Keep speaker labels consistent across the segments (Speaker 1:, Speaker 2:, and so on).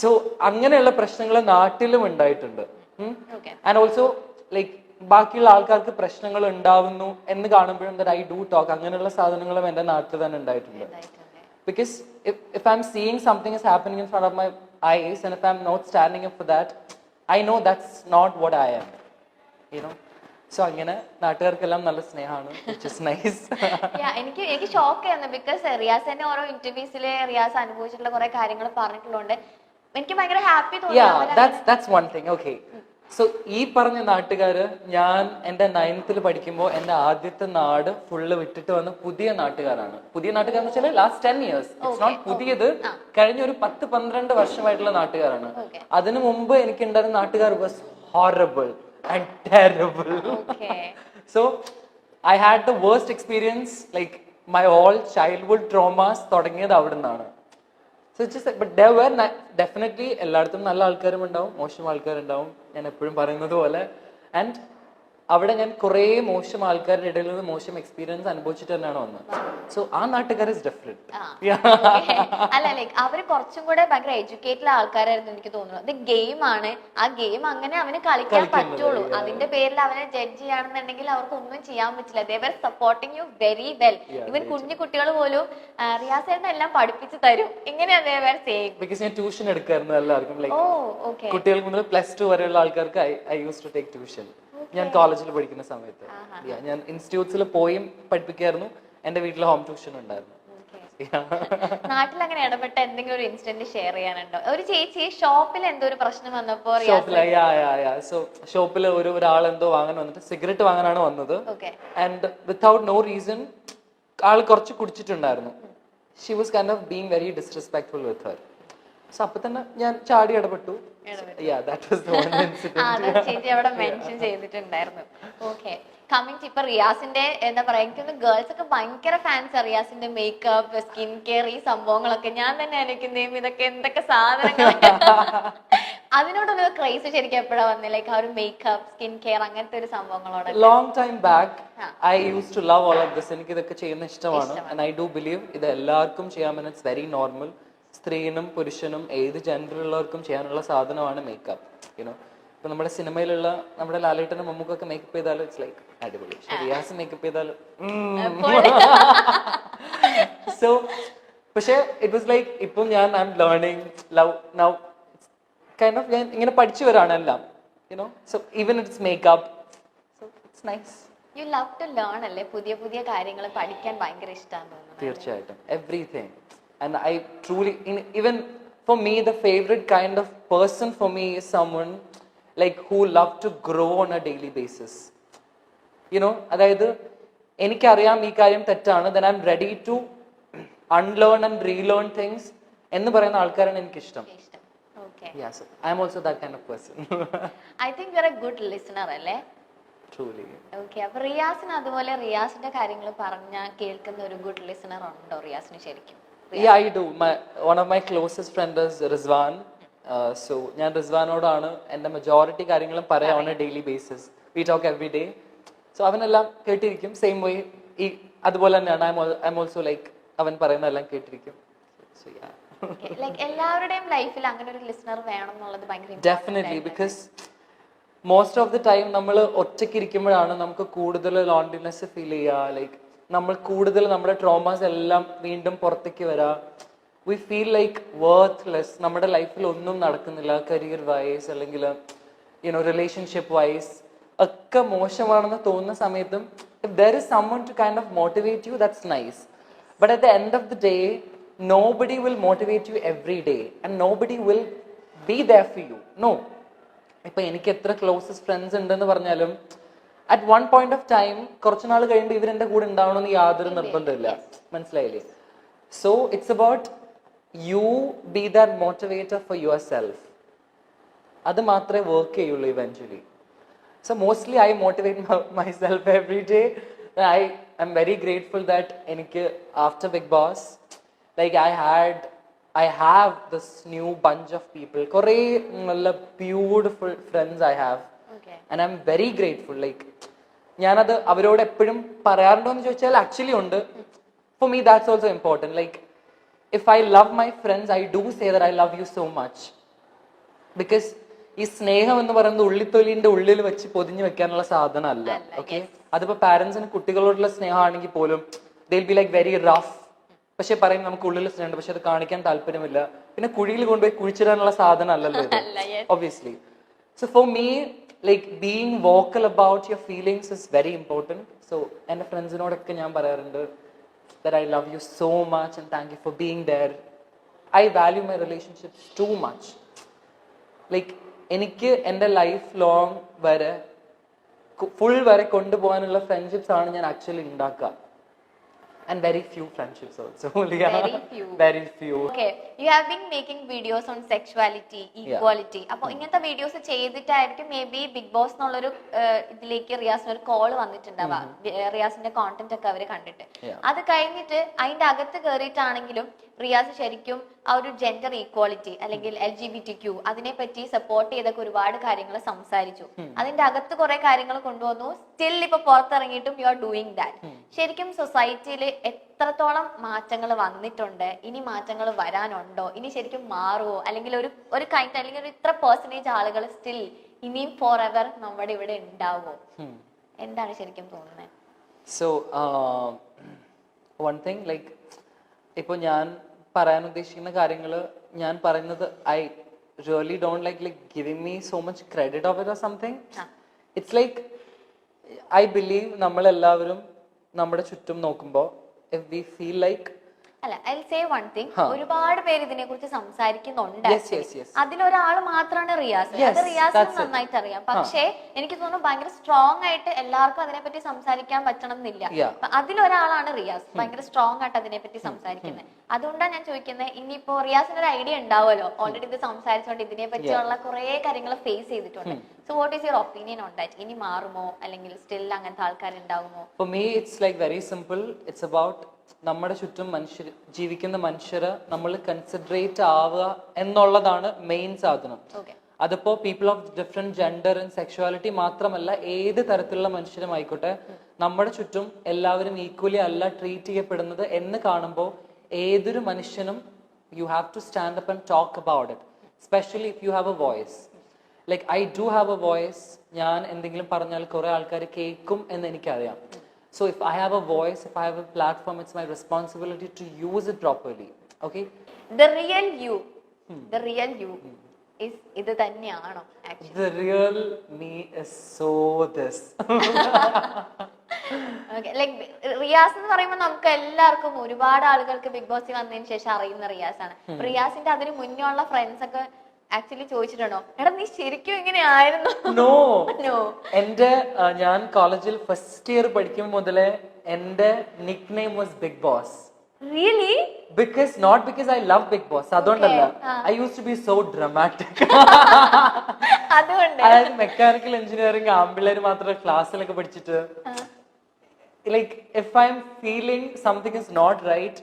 Speaker 1: So അങ്ങനെയുള്ള പ്രശ്നങ്ങൾ നാട്ടിലും ഉണ്ടായിട്ടുണ്ട്. ആൻഡ് ഓൾസോ ലൈക്ക് ബാക്കിയുള്ള ആൾക്കാർക്ക് പ്രശ്നങ്ങൾ ഉണ്ടാവുന്നു എന്ന് കാണുമ്പോഴും ദൈ ഐ ഡു ടോക്ക് അങ്ങനെയുള്ള സാധനങ്ങളും എന്റെ നാട്ടിൽ തന്നെ ഉണ്ടായിട്ടുണ്ട്. Because if I'm seeing something is happening in front of my eyes and if i'm not standing up for that i know that's not what i am. You know? So അങ്ങനെ നാട്ടുകാർക്കെല്ലാം നല്ല സ്നേഹമാണ് which is nice.
Speaker 2: Yeah, എനിക്ക് എനിക്ക് shock ആയിരുന്നു because Riyas തന്നെ ഓരോ ഇന്റർവ്യൂസിൽ റിയാസ് അനുഭവിച്ചിട്ടുള്ള കുറെ കാര്യങ്ങൾ പറഞ്ഞിട്ടുള്ളതുകൊണ്ട് എനിക്ക് ഭയങ്കര ഹാപ്പി തോന്നി
Speaker 1: that's that's one thing. Okay. ഈ പറഞ്ഞ നാട്ടുകാര് ഞാൻ എന്റെ നയൻത്തിൽ പഠിക്കുമ്പോൾ എന്റെ ആദ്യത്തെ നാട് ഫുള്ള് വിട്ടിട്ട് വന്ന പുതിയ നാട്ടുകാരാണ്. പുതിയ നാട്ടുകാരെന്ന് വെച്ചാൽ last ten years it's not പുതിയത്. കഴിഞ്ഞ ഒരു പത്ത് പന്ത്രണ്ട് വർഷമായിട്ടുള്ള നാട്ടുകാരാണ്. അതിനു മുമ്പ് എനിക്ക് ഉണ്ടായിരുന്ന നാട്ടുകാർ was horrible and
Speaker 2: terrible
Speaker 1: so I had the worst experience like my all childhood traumas തുടങ്ങിയത് അവിടെ നിന്നാണ് സോ ഇറ്റ്സ് ബട്ട് ഡെഫിനറ്റ്ലി എല്ലായിടത്തും നല്ല ആൾക്കാരും ഉണ്ടാവും മോശം ആൾക്കാരുണ്ടാവും ഞാൻ എപ്പോഴും പറയുന്നത് പോലെ. ആൻഡ് അവിടെ ഞാൻ കുറേ മോശം ആൾക്കാരുടെ ഇടയിൽ നിന്ന് മോശം എക്സ്പീരിയൻസ് അനുഭവിച്ചിട്ട് തന്നെയാണ് വന്നത്. സോ ആ നാട്ടുകാർ ഇസ് ഡിഫറെന്റ്
Speaker 2: അല്ല ലൈക്ക് അവർ കുറച്ചും കൂടെ ഭയങ്കര എഡ്യൂക്കേറ്റഡ് ആൾക്കാരായിരുന്നു എനിക്ക് തോന്നുന്നു. ഇത് ഗെയിം ആണ്. ആ ഗെയിം അങ്ങനെ അവന് കളിക്കാൻ പറ്റുള്ളൂ. അതിന്റെ പേരിൽ അവനെ ജഡ്ജ് ചെയ്യാണെന്നുണ്ടെങ്കിൽ അവർക്ക് ഒന്നും ചെയ്യാൻ പറ്റില്ല. They're supporting you very well even കുഞ്ഞു കുട്ടികൾ പോലും ആ, റിയാസ് ഏട്ടൻ എല്ലാം പഠിപ്പിച്ചു തരും. ഇങ്ങനെയാ ദേവർ സേയിങ്
Speaker 1: ബിക്കോസ് ഞാൻ ട്യൂഷൻ എടുക്കായിരുന്നു എല്ലാവർക്കും ലൈക്ക്
Speaker 2: ഓക്കെ
Speaker 1: കുട്ടികൾക്ക് മുതൽ പ്ലസ് ടു വരെയുള്ള ആൾക്കാർക്ക് I I use to take tuition ഞാൻ കോളേജിൽ പഠിക്കുന്ന സമയത്ത്. ഞാൻ ഇൻസ്റ്റിറ്റ്യൂട്ട്സിൽ പോയി പഠിപ്പിക്കായിരുന്നു. എന്റെ വീട്ടിൽ ഹോം ട്യൂഷൻ ഉണ്ടായിരുന്നു.
Speaker 2: നാട്ടിൽ അങ്ങനെ ഇടപെട്ട എന്തെങ്കിലും ഒരു ഇൻസിഡന്റ് ഷെയർ ചെയ്യാനുണ്ടോ? ഒരു ചേച്ചി ഷോപ്പിൽ എന്തോ ഒരു പ്രശ്നം വന്നപ്പോ
Speaker 1: സോ ഷോപ്പിൽ ഒരു ഒരാൾ എന്തോ വാങ്ങാൻ വന്നിട്ട് സിഗരറ്റ് വാങ്ങാനാണ് വന്നത്. ആൻഡ് വിത്തൗട്ട് നോ റീസൺ ആൾ കുറച്ച് കുടിച്ചിട്ടുണ്ടായിരുന്നു. She was kind of being very disrespectful with her so അപ്പൊ തന്നെ ഞാൻ ചാടി ഇടപെട്ടു.
Speaker 2: ചേച്ചി അവിടെ മെൻഷൻ ചെയ്തിട്ടുണ്ടായിരുന്നു. ഓക്കെ കമ്മിങ് ഇപ്പൊ റിയാസിന്റെ എന്താ പറയാ ഗേൾസ് ഒക്കെ ഭയങ്കര ഫാൻസ് റിയാസിന്റെ മേക്കപ്പ് സ്കിൻ കെയർ ഈ സംഭവങ്ങളൊക്കെ. ഞാൻ തന്നെ അനുക്കുന്നേം ഇതൊക്കെ എന്തൊക്കെ സാധനങ്ങൾ അതിനോടുള്ള ക്രൈസ് ശരിക്കും എപ്പോഴാ വന്നത് ലൈക്ക് ആ ഒരു മേക്കപ്പ് സ്കിൻ കെയർ അങ്ങനത്തെ ഒരു സംഭവങ്ങളോട്
Speaker 1: long time back I use to love all of this എനിക്ക് ഇതൊക്കെ ചെയ്യുന്ന ഇഷ്ടമാണ്. ഐ ഡു ബിലീവ് ഇത് എല്ലാവർക്കും ചെയ്യാൻ ഇറ്റ്സ് വെരി നോർമൽ സ്ത്രീനും പുരുഷനും ഏത് ജെൻഡറിലുള്ളവർക്കും ചെയ്യാനുള്ള സാധനമാണ് മേക്കപ്പ് യുനോ ഇപ്പൊ നമ്മുടെ സിനിമയിലുള്ള നമ്മുടെ ലാലേട്ടനും മമ്മൂക്കൊക്കെ മേക്കപ്പ് ചെയ്താലും ഇറ്റ്സ് ലൈക്ക് അടിപൊളി. റിയാസ് മേക്കപ്പ് ചെയ്താലും സോ പക്ഷേ ഇറ്റ് വാസ് ലൈക്ക് ഇപ്പം ഞാൻ I'm learning love now kind of ഞാൻ ഇങ്ങനെ പഠിച്ചു വരാണ് എല്ലാം. You know so even it's makeup so it's
Speaker 2: nice you love to learn അല്ലേ? പുതിയ പുതിയ കാര്യങ്ങൾ പഠിക്കാൻ ഭയങ്കര ഇഷ്ടമാണ്
Speaker 1: തീർച്ചയായിട്ടും. Everything and in, even for me, the favorite kind of person for me is someone like who love to grow on a daily basis. You know, അതായത് എനിക്കറിയാം ഈ കാര്യം തെറ്റാണ് then I'm ready to unlearn and relearn things എന്ന് പറയുന്ന ആൾക്കാരാണ് എനിക്കിഷ്ടം.
Speaker 2: ഇഷ്ടം.
Speaker 1: I'm also that kind of person
Speaker 2: I think you are a good listener അല്ലേ?
Speaker 1: ട്രൂലി
Speaker 2: ഓക്കെ അപ്പൊ റിയാസിന് അതുപോലെ റിയാസിന്റെ കാര്യങ്ങൾ പറഞ്ഞ കേൾക്കുന്ന ഒരു ഗുഡ് ലിസണർ ഉണ്ടോ റിയാസിന് ശരിക്കും?
Speaker 1: Yeah, I do. My one of my closest friends is Rizwan. Uh, so ഞാൻ റിസ്വാനോടാണ് എന്റെ മെജോറിറ്റി കാര്യങ്ങളും പറയാം on a daily basis we talk every day so അവനെല്ലാം കേട്ടിരിക്കും. സെയിം വേ ഈ അതുപോലെ തന്നെയാണ്. ഐ എം ഓൾസോ ലൈക്ക് അവൻ പറയുന്നതെല്ലാം കേട്ടിരിക്കും. സോ യാ
Speaker 2: ലൈക്ക് എല്ലാവരുടെയും ലൈഫിൽ അങ്ങനെ ഒരു ലിസണർ വേണം എന്നുള്ളത് ഭയങ്കര
Speaker 1: definitely because most of the time നമ്മൾ ഒറ്റയ്ക്ക് ഇരിക്കുമ്പോഴാണ് നമുക്ക് കൂടുതൽ ലോണ്ടിനെസ് ഫീൽ ചെയ്യുക. ലൈക്ക് നമ്മൾ കൂടുതൽ നമ്മുടെ ട്രോമാസ് എല്ലാം വീണ്ടും പുറത്തേക്ക് വരാ. വി ഫീൽ ലൈക്ക് വർത്ത്ലെസ് നമ്മുടെ ലൈഫിൽ ഒന്നും നടക്കുന്നില്ല. കരിയർ വൈസ് അല്ലെങ്കിൽ യുനോ റിലേഷൻഷിപ്പ് വൈസ് ഒക്കെ മോശമാണെന്ന് തോന്നുന്ന സമയത്തും if there is someone to kind of motivate you that's nice but at the end of the day nobody will motivate you every day and nobody will be there for you no ഇപ്പൊ എനിക്ക് എത്ര closest friends ഉണ്ടെന്ന് പറഞ്ഞാലും at one point of time കുറച്ച് നാൾ കഴിയുമ്പോൾ ഇവരെന്റെ കൂടെ ഉണ്ടാവണമെന്ന് യാതൊരു നിർബന്ധമില്ല മനസ്സിലായില്ലേ? So it's about you be that motivator for yourself അത് മാത്രമേ വർക്ക് ചെയ്യുള്ളൂ eventually so mostly I motivate myself every day I I'm very grateful that എനിക്ക് after Bigg Boss like I had I have this new bunch of people കുറേ നല്ല beautiful friends
Speaker 2: I
Speaker 1: have and I'm very grateful like ഞാനത് അവരോട് എപ്പോഴും പറയാറുണ്ടോ എന്ന് ചോദിച്ചാൽ actually ഉണ്ട്. For me that's also important like if I love my friends I do say there I love you so much because ഈ സ്നേഹം എന്ന് പറയുന്നത് ഉള്ളിത്തൊലിന്റെ ഉള്ളിൽ വെച്ച് പൊതിഞ്ഞു വെക്കാനുള്ള സാധനമല്ല. ഓക്കെ അതിപ്പോ പാരന്റ്സിന് കുട്ടികളോടുള്ള സ്നേഹമാണെങ്കിൽ പോലും they'll be like very rough പക്ഷെ പറയും നമുക്ക് ഉള്ളിൽ സ്നേഹമുണ്ട് പക്ഷെ അത് കാണിക്കാൻ താല്പര്യമില്ല. പിന്നെ കുഴിയിൽ കൊണ്ടുപോയി കുഴിച്ചിടാനുള്ള സാധനം അല്ലല്ലോ
Speaker 2: അല്ല,
Speaker 1: so for so like being vocal about your feelings is very important so എന്റെ ഫ്രണ്ട്സിനോടൊക്കെ ഞാൻ പറയാറുണ്ട് that I love you so much and thank you for being there I value my relationships too much like എനിക്ക് എന്റെ life long വരെ full വരെ കൊണ്ടുപോകാനുള്ള friendships ആണ് ഞാൻ ആക്ച്വലി ഉണ്ടാക്കുക and few friendships also. yeah.
Speaker 2: Very few.
Speaker 1: Very few
Speaker 2: okay you have been making videos on sexuality equality അപ്പോൾ ഇങ്ങനത്തെ വീഡിയോസ് ചെയ്തിട്ടായിരിക്കും മേ ബി ബിഗ് ബോസ് എന്നുള്ളൊരു ഇതിലേക്ക് റിയാസിന് ഒരു കോൾ വന്നിട്ടുണ്ടാവുക റിയാസിന്റെ കോണ്ടന്റ് ഒക്കെ അവർ കണ്ടിട്ട്. അത് കഴിഞ്ഞിട്ട് അതിന്റെ അകത്ത് കയറിയിട്ടാണെങ്കിലും റിയാസ് ശരിക്കും ആ ഒരു ജെൻഡർ ഈക്വാളിറ്റി അല്ലെങ്കിൽ L G B T Q അതിനെ പറ്റി സപ്പോർട്ട് ചെയ്തൊക്കെ ഒരുപാട് കാര്യങ്ങൾ സംസാരിച്ചു. അതിന്റെ അകത്ത് കുറെ കാര്യങ്ങൾ കൊണ്ടുവന്നു. സ്റ്റിൽ ഇപ്പൊ പുറത്തിറങ്ങിയിട്ടും യു ആർ ഡൂയിങ് ദാറ്റ് ശരിക്കും സൊസൈറ്റിയിൽ എത്രത്തോളം മാറ്റങ്ങൾ വന്നിട്ടുണ്ട്? ഇനി മാറ്റങ്ങൾ വരാനുണ്ടോ? ഇനി ശരിക്കും മാറുമോ അല്ലെങ്കിൽ ഒരു ഒരു കൈൻഡ് അല്ലെങ്കിൽ ഒരു ഇത്ര പെർസെന്റേജ് ആളുകൾ സ്റ്റിൽ ഇനിയും ഫോർ എവർ നമ്മുടെ ഇവിടെ ഉണ്ടാവോ എന്താണ് ശരിക്കും തോന്നുന്നത്?
Speaker 1: സോ വൺ തിങ് ലൈക്ക് ഇപ്പോൾ ഞാൻ പറയാൻ ഉദ്ദേശിക്കുന്ന കാര്യങ്ങൾ ഞാൻ പറയുന്നത് I really don't like like giving me so much credit of it or something it's like I believe നമ്മളെല്ലാവരും നമ്മുടെ ചുറ്റും നോക്കുമ്പോൾ ഇഫ് വി ഫീൽ ലൈക്ക്
Speaker 2: അല്ല ഐ സേ വൺ തിങ് ഒരുപാട് പേര് ഇതിനെ കുറിച്ച് സംസാരിക്കുന്നുണ്ട്. അതിലൊരാൾ മാത്രമാണ് റിയാസ്. അത്
Speaker 1: റിയാസ്
Speaker 2: നന്നായിട്ട് അറിയാം. പക്ഷേ എനിക്ക് തോന്നുന്നു ഭയങ്കര സ്ട്രോങ് ആയിട്ട് എല്ലാവർക്കും അതിനെപ്പറ്റി സംസാരിക്കാൻ പറ്റണം എന്നില്ല. അതിലൊരാളാണ് റിയാസ്. ഭയങ്കര സ്ട്രോങ് ആയിട്ട് അതിനെപ്പറ്റി സംസാരിക്കുന്നത് അതുകൊണ്ടാണ് ഞാൻ ചോദിക്കുന്നത് ഇനിയിപ്പോ റിയാസിന് ഒരു ഐഡിയ ഉണ്ടാവുമല്ലോ? ഓൾറെഡി ഇത് സംസാരിച്ചുകൊണ്ട് ഇതിനെ പറ്റിയുള്ള കുറെ കാര്യങ്ങൾ ഫേസ് ചെയ്തിട്ടുണ്ട്. So what is your opinion on that ഇനി മാറുമോ? അല്ലെങ്കിൽ സ്റ്റിൽ അങ്ങനത്തെ ആൾക്കാർ ഉണ്ടാവുമോ
Speaker 1: for me it's like very simple it's about നമ്മുടെ ചുറ്റും മനുഷ്യർ ജീവിക്കുന്ന മനുഷ്യരെ നമ്മൾ കൺസിഡറേറ്റ് ആവുക എന്നുള്ളതാണ് മെയിൻ സാധനം. അതിപ്പോ people of different gender and sexuality മാത്രമല്ല ഏത് തരത്തിലുള്ള മനുഷ്യരും ആയിക്കോട്ടെ നമ്മുടെ ചുറ്റും എല്ലാവരും ഈക്വലി അല്ല ട്രീറ്റ് ചെയ്യപ്പെടുന്നത് എന്ന് കാണുമ്പോൾ ഏതൊരു മനുഷ്യനും you have to stand up and talk about it specially if you have a voice like I do have a voice ഞാൻ എന്തെങ്കിലും പറഞ്ഞാൽ കുറെ ആൾക്കാർ കേൾക്കും എന്ന് എനിക്കറിയാം. So have a voice, if I have a platform, it's my responsibility to use it properly. Okay? The real
Speaker 2: you. Hmm. The real you. Hmm. Is ഇത് തന്നെയാണോ
Speaker 1: The real me is so this.
Speaker 2: Okay like Riyaz എന്ന് പറയുമ്പോൾ നമുക്ക് എല്ലാവർക്കും ഒരുപാട് ആളുകൾക്ക് big ബോസിൽ വന്നതിന് ശേഷം അറിയുന്ന റിയാസ് ആണ് റിയാസിന്റെ അതിന് മുന്നേ ഉള്ള ഫ്രണ്ട്സ് ഒക്കെ ആക്ച്വലി ചോദിച്ചിട്ടുണ്ടോ എടാ നീ ശരിക്കും ഇങ്ങനെ ആയിരുന്നു?
Speaker 1: No.
Speaker 2: നോ
Speaker 1: എന്റെ ഞാൻ കോളേജിൽ ഫസ്റ്റ് ഇയർ പഠിക്കും മുതലേ എന്റെ nickname was Bigg Boss
Speaker 2: really
Speaker 1: because not because I love Bigg Boss അതുകൊണ്ടല്ല I use to be so dramatic
Speaker 2: അതുകൊണ്ട്.
Speaker 1: അതായത് മെക്കാനിക്കൽ എഞ്ചിനീയറിംഗ് ആമ്പിള്ളേർ മാത്രം ക്ലാസ്സിലൊക്കെ പഠിച്ചിട്ട്. Like if I'm feeling something is not right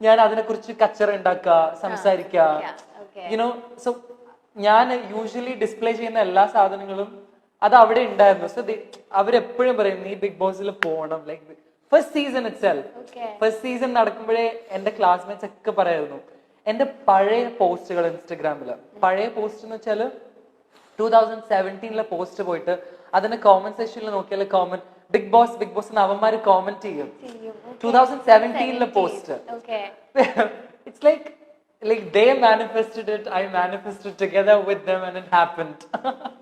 Speaker 1: ഞാൻ അതിനെക്കുറിച്ച് കച്ചറ ഉണ്ടാക്കുക സംസാരിക്കുക. യുനോ സോ ഞാൻ യൂഷ്വലി ഡിസ്പ്ലേ ചെയ്യുന്ന എല്ലാ സാധനങ്ങളും അത് അവിടെ ഉണ്ടായിരുന്നു. സോ അവരെപ്പോഴും പറയും നീ ബിഗ് ബോസിൽ പോകണം like first season
Speaker 2: itself
Speaker 1: first season നടക്കുമ്പോഴേ എന്റെ ക്ലാസ്മേറ്റ്സ് ഒക്കെ പറയായിരുന്നു എന്റെ പഴയ പോസ്റ്റുകൾ ഇൻസ്റ്റഗ്രാമിൽ പഴയ പോസ്റ്റ് എന്ന് വെച്ചാൽ ടൂ തൗസൻഡ് സെവന്റീനിലെ പോസ്റ്റ് പോയിട്ട് അതിന്റെ കോമന്റ് സെക്ഷനിൽ നോക്കിയാൽ comment Bigg Boss Bigg Boss എന്ന് അവന്മാര് കോമന്റ് ചെയ്യും. Two thousand സെവന്റീനിലെ post
Speaker 2: it's
Speaker 1: it's like like they manifested it i manifested together with them and it happened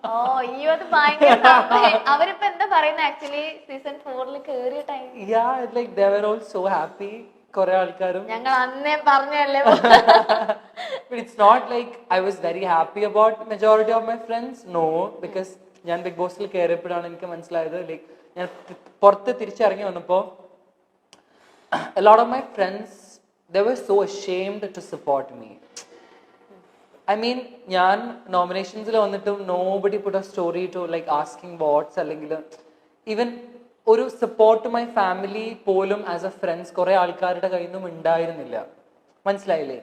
Speaker 2: ഓ അയ്യോ അത് ഭയങ്കര സംഭവം. അവരിപ്പോ എന്താ പറയുന്നത് ആക്ച്വലി സീസൺ ഫോറിൽ കേറിയ time
Speaker 1: yeah it's like they were all so happy കുറെ ആൾക്കാരും
Speaker 2: ഞങ്ങൾ അന്നേ പറഞ്ഞല്ലേ
Speaker 1: but it's not like i was very happy about majority of my friends no because ഞാൻ ബിഗ് ബോസിൽ കയറിയപ്പോഴാണ് എനിക്ക് മനസ്സിലായത് ലൈക്ക് ഞാൻ പുറത്ത് തിരിച്ചിറങ്ങി വന്നപ്പോ a lot of my friends were so ashamed to support me I mean ഞാൻ നോമിനേഷൻസിൽ വന്നിട്ടും nobody put a story to like asking what's അല്ലെങ്കിൽ ഈവൻ ഒരു സപ്പോർട്ട് മൈ ഫാമിലി പോലും ആസ് എ ഫ്രണ്ട്സ് കുറെ ആൾക്കാരുടെ കയ്യിൽ നിന്നും ഉണ്ടായിരുന്നില്ല. മനസ്സിലായില്ലേ?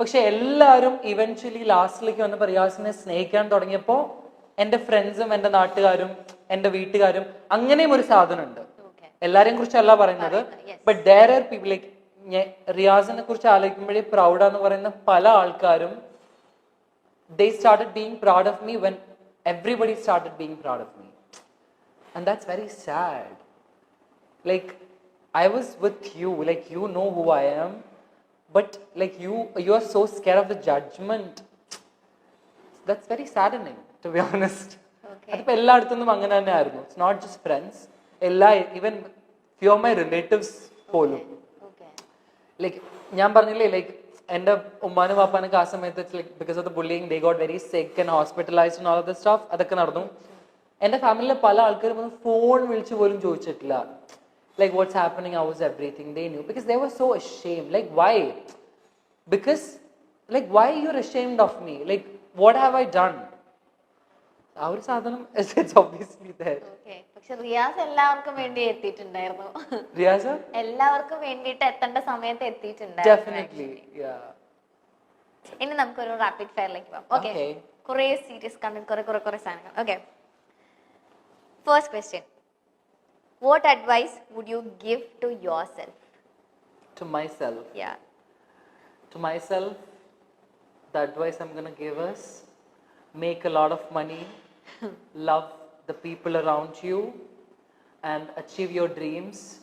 Speaker 1: പക്ഷെ എല്ലാവരും ഇവൻച്വലി ലാസ്റ്റിലേക്ക് വന്നപ്പോൾ റിയാസിനെ സ്നേഹിക്കാൻ തുടങ്ങിയപ്പോൾ എന്റെ ഫ്രണ്ട്സും എന്റെ നാട്ടുകാരും എന്റെ വീട്ടുകാരും അങ്ങനെയും ഒരു സാധനമുണ്ട്. എല്ലാരെയും കുറിച്ചല്ല പറയുന്നത്. But there are people like റിയാസിനെ കുറിച്ച് ആലോചിക്കുമ്പോഴേ പ്രൗഡാന്ന് പറയുന്ന പല ആൾക്കാരും they started being proud of me when everybody started being proud of me. And that's very sad. Like, I was with you, like, you know who I am, but like, you, you are so scared of the judgment. That's very saddening, to be honest.
Speaker 2: Okay.
Speaker 1: അതിപ്പോ എല്ലായിടത്തുനിന്നും അങ്ങനെ തന്നെ ആയിരുന്നു it's not just friends എല്ലാ even few of my relatives പോലും
Speaker 2: Okay.
Speaker 1: Like ഞാൻ പറഞ്ഞില്ലേ like എന്റെ ഉമ്മാനും പാപ്പാനൊക്കെ ആ സമയത്ത് like because of the bullying they got very sick and hospitalised all the staff അതൊക്കെ നടന്നു. എന്റെ ഫാമിലിയിലെ പല ആൾക്കാരും ഒന്ന് ഫോൺ വിളിച്ച് പോലും ചോദിച്ചിട്ടില്ല. Like what's happening how's everything they knew because they were so ashamed like why because like why you are ashamed of me like what have I done ആ ഒരു സാധനം ഇറ്റ്സ് ഒബ്വിയസ്ലി
Speaker 2: ദാറ്റ്. പക്ഷെ റിയാസ് എല്ലാവർക്കും വേണ്ടി എത്തിയിട്ടുണ്ടായിരുന്നു.
Speaker 1: റിയാസ?
Speaker 2: എല്ലാവർക്കും വേണ്ടിയിട്ട് എത്തേണ്ട സമയത്ത് എത്തിയിട്ടുണ്ടായിരുന്നു. ഇനി നമുക്കൊരു റാപ്പിഡ് ഫയറിലേക്ക് പോകാം ഓക്കെ. കുറെ സീരിയസ് കണ്ടന്റ് കുറെ കുറെ കുറെ സാധനങ്ങൾ. Okay first question what advice would you give to yourself
Speaker 1: to myself?
Speaker 2: Yeah
Speaker 1: to myself, the advice I'm gonna give is make a lot of money, love the people around you, and achieve your dreams.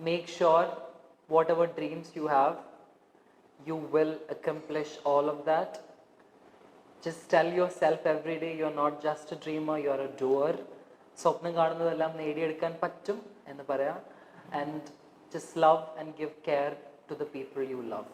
Speaker 1: Make sure whatever dreams you have, you will accomplish all of that. Just tell yourself every day you're not just a dreamer, you're a doer. സ്വപ്നം കാണുന്നതെല്ലാം നേടിയെടുക്കാൻ പറ്റും എന്ന് പറയാം and just love and give care to the people you love